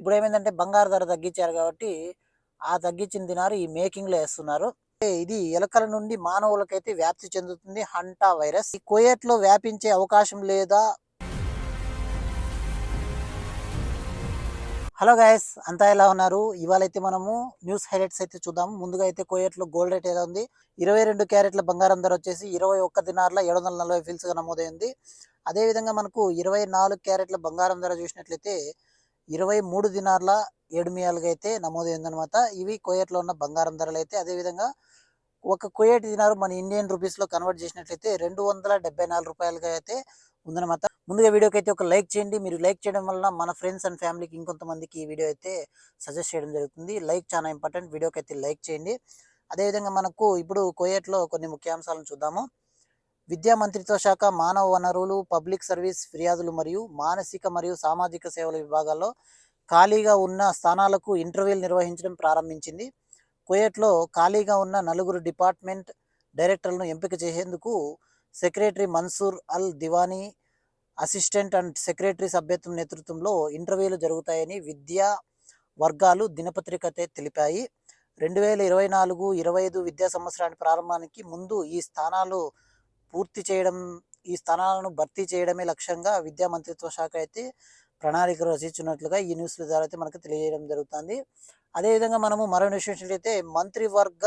ఇప్పుడు ఏమైందంటే బంగారు ధర తగ్గించారు కాబట్టి ఆ తగ్గించిన దినారు ఈ మేకింగ్లో వేస్తున్నారు. ఇది ఎలకల నుండి మానవులకైతే వ్యాప్తి చెందుతుంది. Hanta virus. ఈ కోయట్లో వ్యాపించే అవకాశం లేదా? హలో గాయస్ అంతా ఎలా ఉన్నారు? ఇవాళ అయితే మనము న్యూస్ హైలైట్స్ అయితే చూద్దాము ముందుగా అయితే కోయట్లో గోల్డ్ రేట్ ఎలా ఉంది? ఇరవై రెండు క్యారెట్ల బంగారం ధర వచ్చేసి ఇరవై ఒక్క దినార్ల ఏడు వందల నలభై ఫీల్స్గా నమోదైంది. అదేవిధంగా మనకు ఇరవై నాలుగు క్యారెట్ల బంగారం ధర చూసినట్లయితే ఇరవై మూడు దినార్ల ఏడుమియాలుగా అయితే నమోదైందనమాట ఇవి కోయట్లో ఉన్న బంగారం ధరలు అయితే అదేవిధంగా ఒక కోయేటి దినారు మన ఇండియన్ రూపీస్లో కన్వర్ట్ చేసినట్లయితే రెండు వందల డెబ్బై నాలుగు రూపాయలుగా అయితే ఉందన్నమాట. ముందుగా వీడియోకి అయితే ఒక లైక్ చేయండి. మీరు లైక్ చేయడం వలన మన ఫ్రెండ్స్ అండ్ ఫ్యామిలీకి ఇంకొంతమందికి ఈ వీడియో అయితే సజెస్ట్ చేయడం జరుగుతుంది. లైక్ చాలా ఇంపార్టెంట్. వీడియోకి అయితే లైక్ చేయండి. అదేవిధంగా మనకు ఇప్పుడు కోయట్లో కొన్ని ముఖ్యాంశాలను చూద్దాము. విద్యా మంత్రిత్వ శాఖ మానవ వనరులు పబ్లిక్ సర్వీస్ ఫిర్యాదులు మరియు మానసిక మరియు సామాజిక సేవల విభాగాల్లో ఖాళీగా ఉన్న స్థానాలకు ఇంటర్వ్యూలు నిర్వహించడం ప్రారంభించింది. కుయేట్లో ఖాళీగా ఉన్న నలుగురు డిపార్ట్మెంట్ డైరెక్టర్లను ఎంపిక చేసేందుకు secretary Mansoor Al Diwani assistant and secretary సభ్యత్వం నేతృత్వంలో ఇంటర్వ్యూలు జరుగుతాయని విద్యా వర్గాలు దినపత్రికతే తెలిపాయి. రెండు వేల ఇరవై నాలుగు ఇరవై ఐదు విద్యా సంవత్సరానికి ప్రారంభానికి ముందు ఈ స్థానాలు పూర్తి చేయడం ఈ స్థానాలను భర్తీ చేయడమే లక్ష్యంగా విద్యా మంత్రిత్వ శాఖ అయితే ప్రణాళిక రచించినట్లుగా ఈ న్యూస్ ద్వారా అయితే మనకు తెలియజేయడం జరుగుతుంది. అదేవిధంగా మనము మరో విషయం మంత్రివర్గ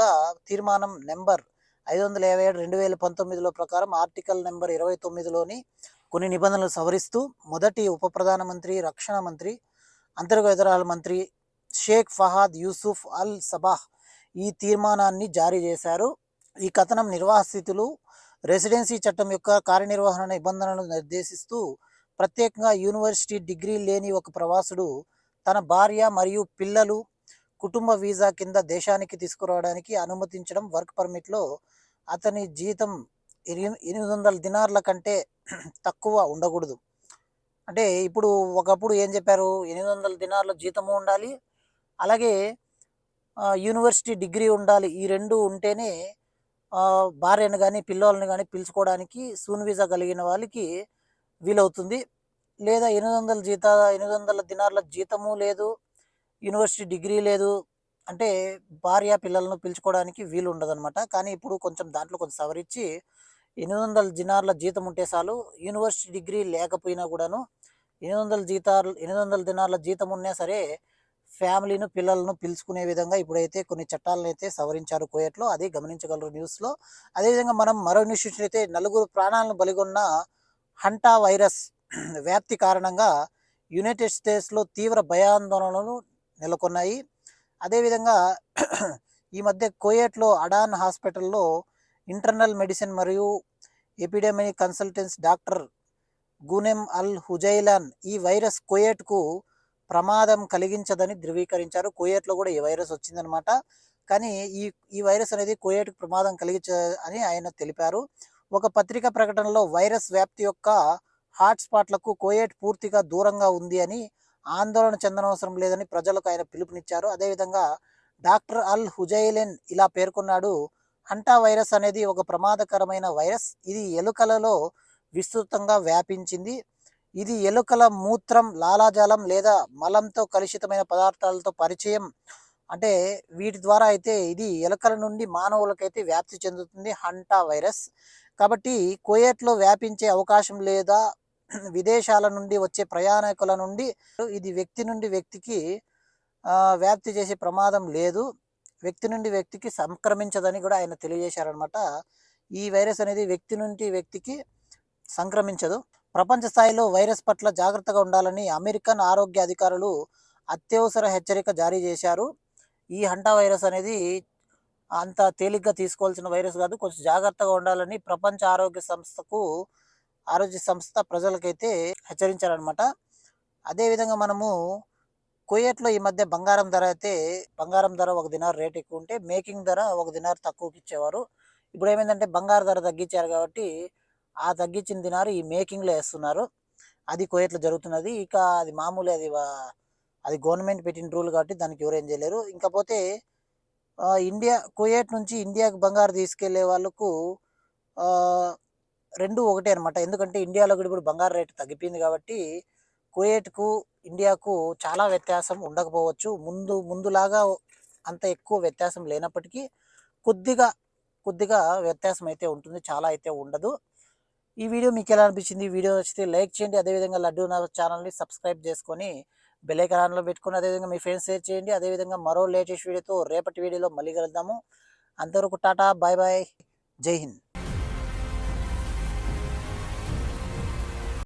తీర్మానం నెంబర్ ఐదు వందల యాభై ఏడు రెండు వేల పంతొమ్మిదిలో ప్రకారం ఆర్టికల్ నెంబర్ ఇరవై తొమ్మిదిలోని కొన్ని నిబంధనలు సవరిస్తూ మొదటి ఉప ప్రధానమంత్రి రక్షణ మంత్రి అంతర్గత వ్యవహారాల మంత్రి షేక్ ఫహాద్ యూసుఫ్ అల్ సబాహ్ ఈ తీర్మానాన్ని జారీ చేశారు. ఈ కథనం నిర్వాసితులు రెసిడెన్సీ చట్టం యొక్క కార్యనిర్వహణ నిబంధనలను నిర్దేశిస్తూ ప్రత్యేకంగా యూనివర్సిటీ డిగ్రీ లేని ఒక ప్రవాసుడు తన భార్య మరియు పిల్లలు కుటుంబ వీసా కింద దేశానికి తీసుకురావడానికి అనుమతించడం వర్క్ పర్మిట్లో అతని జీతం ఎనిమిది వందల దినార్ల కంటే తక్కువ ఉండకూడదు. అంటే ఇప్పుడు ఒకప్పుడు ఏం చెప్పారు? ఎనిమిది వందల దినార్ల జీతము ఉండాలి. అలాగే యూనివర్సిటీ డిగ్రీ ఉండాలి. ఈ రెండు ఉంటేనే భార్యను కానీ పిల్లల్ని కానీ పిలుచుకోవడానికి సూన్ వీసా కలిగిన వాళ్ళకి వీలవుతుంది. లేదా ఎనిమిది వందల జీత ఎనిమిది వందల దినార్ల జీతము లేదు యూనివర్సిటీ డిగ్రీ లేదు అంటే భార్య పిల్లలను పిలుచుకోవడానికి వీలు ఉండదన్నమాట కానీ ఇప్పుడు కొంచెం దాంట్లో కొంచెం సవరించి ఎనిమిది వందల దినార్ల జీతం ఉంటే చాలు యూనివర్సిటీ డిగ్రీ లేకపోయినా కూడాను ఎనిమిది వందల జీతాలు ఎనిమిది వందల దినార్ల జీతం ఉన్నా సరే ఫ్యామిలీను పిల్లలను పిలుచుకునే విధంగా ఇప్పుడైతే కొన్ని చట్టాలను అయితే సవరించారు కోయట్లో అది గమనించగలరు న్యూస్లో. అదేవిధంగా మనం మరో న్యూస్ చూసినైతే నలుగురు ప్రాణాలను బలిగొన్న హంటా వైరస్ వ్యాప్తి కారణంగా యునైటెడ్ స్టేట్స్లో తీవ్ర భయాందోళనలు నెలకొన్నాయి. అదేవిధంగా ఈ మధ్య కోయేట్లో అడాన్ హాస్పిటల్లో ఇంటర్నల్ మెడిసిన్ మరియు epidemic consultants doctor Ghunaim Al Hujailan ఈ వైరస్ కోయేట్కు ప్రమాదం కలిగించదని ధృవీకరించారు. కోయేట్లో కూడా ఈ వైరస్ వచ్చిందనమాట కానీ ఈ ఈ వైరస్ అనేది కోయేట్కు ప్రమాదం కలిగించ అని ఆయన తెలిపారు. ఒక పత్రికా ప్రకటనలో వైరస్ వ్యాప్తి యొక్క హాట్స్పాట్లకు కోయేట్ పూర్తిగా దూరంగా ఉంది అని ఆందోళన చెందనవసరం లేదని ప్రజలకు ఆయన పిలుపునిచ్చారు. అదేవిధంగా డాక్టర్ అల్ హుజైలెన్ ఇలా పేర్కొన్నాడు హంటా వైరస్ అనేది ఒక ప్రమాదకరమైన వైరస్. ఇది ఎలుకలలో విస్తృతంగా వ్యాపించింది. ఇది ఎలుకల మూత్రం లాలాజలం లేదా మలంతో కలుషితమైన పదార్థాలతో పరిచయం. అంటే వీటి ద్వారా అయితే ఇది ఎలుకల నుండి మానవులకైతే వ్యాప్తి చెందుతుంది హంటా వైరస్. కాబట్టి కోయేట్లో వ్యాపించే అవకాశం లేదా విదేశాల నుండి వచ్చే ప్రయాణికుల నుండి ఇది వ్యక్తి నుండి వ్యక్తికి వ్యాప్తి చేసే ప్రమాదం లేదు. వ్యక్తి నుండి వ్యక్తికి సంక్రమించదని కూడా ఆయన తెలియజేశారనమాట ఈ వైరస్ అనేది వ్యక్తి నుండి వ్యక్తికి సంక్రమించదు. ప్రపంచ స్థాయిలో వైరస్ పట్ల జాగ్రత్తగా ఉండాలని అమెరికన్ ఆరోగ్య అధికారులు అత్యవసర హెచ్చరిక జారీ చేశారు. ఈ హంటా వైరస్ అనేది అంత తేలిగ్గా తీసుకోవాల్సిన వైరస్ కాదు కొంచెం జాగ్రత్తగా ఉండాలని ప్రపంచ ఆరోగ్య సంస్థకు ఆరోగ్య సంస్థ ప్రజలకైతే హెచ్చరించారనమాట అదేవిధంగా మనము కుయేట్లో ఈ మధ్య బంగారం ధర అయితే బంగారం ధర ఒక దినార్ రేట్ ఎక్కువ ఉంటే మేకింగ్ ధర ఒక దినార్ తక్కువకి ఇచ్చేవారు. ఇప్పుడు ఏమైందంటే బంగారు ధర తగ్గించారు కాబట్టి ఆ తగ్గించిన దినారు ఈ మేకింగ్లో వేస్తున్నారు. అది కుయేట్లో జరుగుతున్నది. ఇక అది మామూలు అది అది గవర్నమెంట్ పెట్టిన రూల్ కాబట్టి దానికి ఎవరేం చేయలేరు. ఇంకపోతే ఇండియా కుయేట్ నుంచి ఇండియాకి బంగారు తీసుకెళ్ళే వాళ్ళకు రెండు ఒకటే అనమాట ఎందుకంటే ఇండియాలో కూడా ఇప్పుడు బంగారు రేటు తగ్గిపోయింది కాబట్టి కుయేట్కు ఇండియాకు చాలా వ్యత్యాసం ఉండకపోవచ్చు. ముందు ముందులాగా అంత ఎక్కువ వ్యత్యాసం లేనప్పటికీ కొద్దిగా కొద్దిగా వ్యత్యాసం అయితే ఉంటుంది. చాలా అయితే ఉండదు. ఈ వీడియో మీకు ఎలా అనిపించింది? వీడియో నచ్చితే లైక్ చేయండి. అదేవిధంగా లడ్డు నా ఛానల్ని సబ్స్క్రైబ్ చేసుకొని బెల్లైకాన్ పెట్టుకుని పెట్టుకొని అదేవిధంగా మీ ఫ్రెండ్స్ షేర్ చేయండి. అదేవిధంగా మరో లేటెస్ట్ వీడియోతో రేపటి వీడియోలో మళ్ళీ కలుద్దాము. అంతవరకు టాటా బాయ్ బాయ్. జై హింద్.